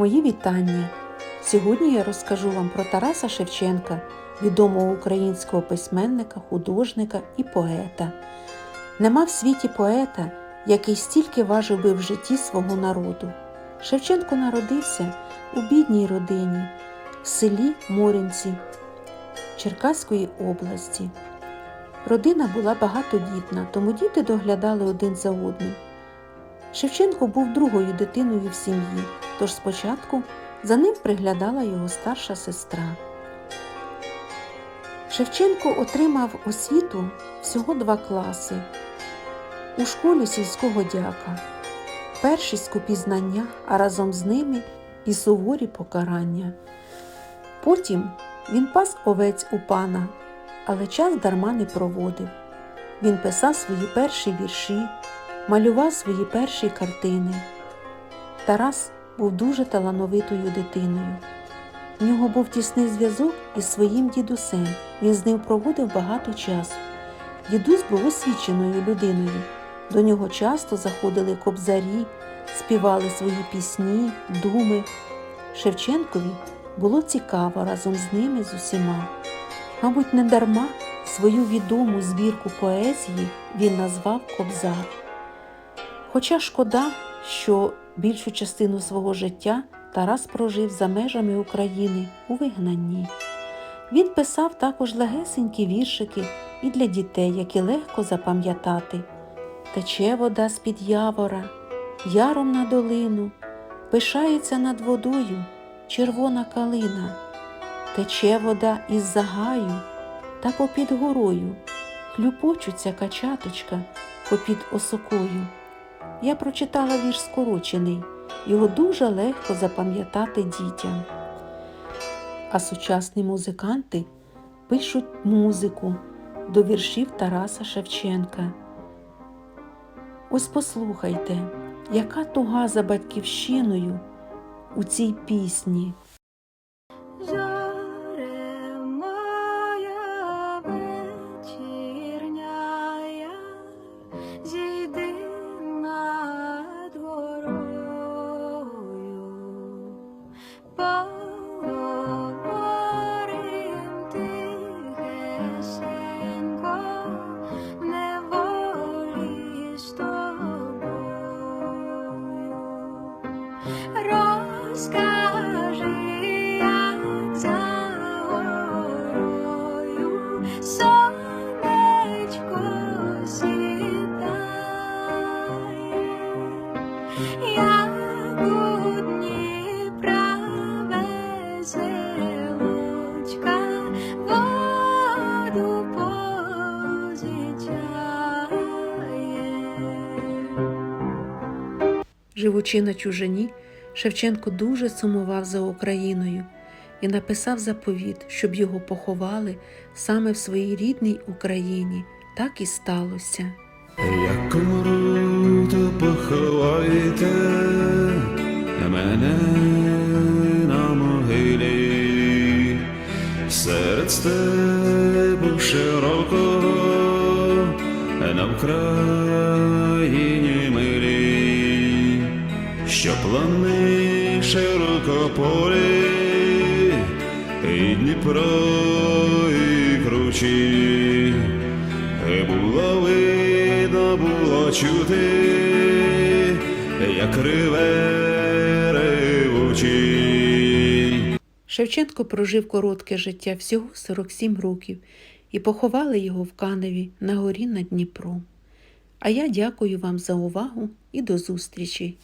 Мої вітання! Сьогодні я розкажу вам про Тараса Шевченка, відомого українського письменника, художника і поета. Нема в світі поета, який стільки важив би в житті свого народу. Шевченко народився у бідній родині в селі Моринці Черкаської області. Родина була багатодітна, тому діти доглядали один за одним. Шевченко був другою дитиною в сім'ї, тож спочатку за ним приглядала його старша сестра. Шевченко отримав освіту всього два класи у школі сільського дяка, перші скупі знання, а разом з ними і суворі покарання. Потім він пас овець у пана, але час дарма не проводив. Він писав свої перші вірші, малював свої перші картини. Тарас був дуже талановитою дитиною. В нього був тісний зв'язок із своїм дідусем. Він з ним проводив багато часу. Дідусь був освіченою людиною. До нього часто заходили кобзарі, співали свої пісні, думи. Шевченкові було цікаво разом з ними з усіма. Мабуть, не дарма свою відому збірку поезії він назвав Кобзар. Хоча шкода, що більшу частину свого життя Тарас прожив за межами України у вигнанні. Він писав також легесенькі віршики і для дітей, які легко запам'ятати. Тече вода з-під явора, яром на долину, пишається над водою червона калина, тече вода із загаю та попід горою, хлюпочуться качаточка попід осокою. Я прочитала вірш скорочений, його дуже легко запам'ятати дітям. А сучасні музиканти пишуть музику до віршів Тараса Шевченка. Ось послухайте, яка туга за батьківщиною у цій пісні. above Живучи на чужині, Шевченко дуже сумував за Україною і написав заповіт, щоб його поховали саме в своїй рідній Україні. Так і сталося. Як умру, то поховайте мене на могилі серед степу широкого на Вкраїні милі, що плани широкополі, і Дніпро, і кручі. І Було видно, було чути, як риве ревучий. Шевченко прожив коротке життя всього 47 років і поховали його в Каневі на горі над Дніпром. А я дякую вам за увагу і до зустрічі!